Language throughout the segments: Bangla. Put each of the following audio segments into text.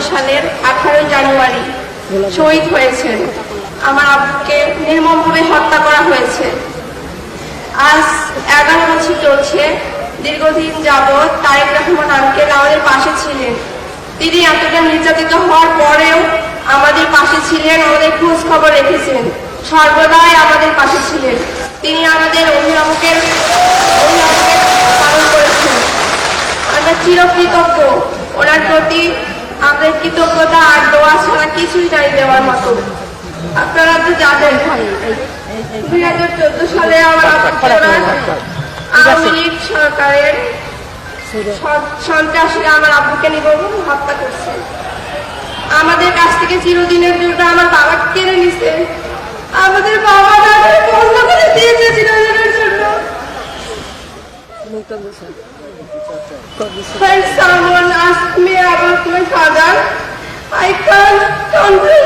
সালের আঠারোই জানুয়ারি শহীদ হয়েছেন। আমার আব্বুকে নির্মমভাবে হত্যা করা হয়েছে। আজ এগারো বছর চলছে, দীর্ঘদিন যাবৎ তারেক রহমান আঙ্কেল আমাদের পাশে ছিলেন। তিনি এতটা নির্যাতিত হওয়ার পরেও আমাদের পাশে ছিলেন, আমাদের খোঁজ খবর রেখেছেন। সর্বদাই আমাদের পাশে ছিলেন। তিনি আমাদের অভিভাবকের অভিভাবকের পালন করেছেন। আমরা চিরকৃতজ্ঞ। ওনার প্রতি আমাদের কৃতজ্ঞতা আর দোয়া ছাড়া কিছুই নাই দেওয়ার মতো। আপনারা তো জানেন দুই হাজার চোদ্দ সালে আওয়ামী লীগ সরকারের সন্ত্রাসীরা আমার আব্বুকে নিবন্ধন হত্যা করছে। আমাদের কাছ থেকে চিরদিনের জন্য আমার বাবা কেড়ে নিছে। আমাদের বাবা দাদা When someone asks me about my father, I can't control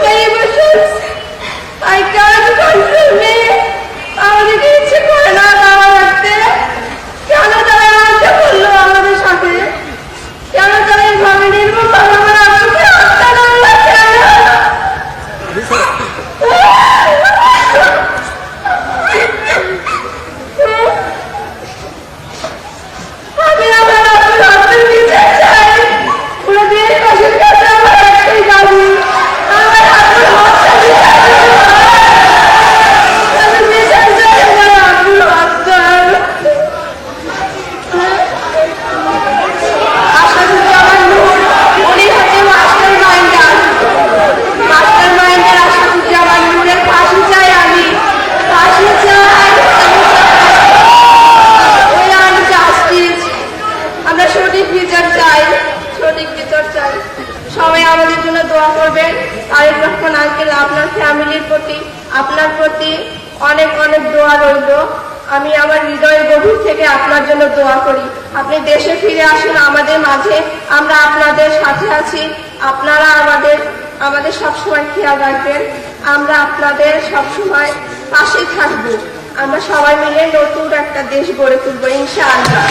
দোয়া করবেন। তারেক রহমান আঙ্কেল আপনার ফ্যামিলির প্রতি, আপনার প্রতি অনেক অনেক দোয়া রইল। আমি আমার হৃদয়ের গভীর থেকে আপনার জন্য দোয়া করি। আপনি দেশে ফিরে আসুন, আমাদের মাঝে আমরা আপনাদের সাথে আছি। আপনারা আমাদের আমাদের সবসময় খেয়াল রাখবেন, আমরা আপনাদের সবসময় পাশে থাকব। আমরা সবাই মিলে নতুন একটা দেশ গড়ে তুলবো, ইনশাআল্লাহ।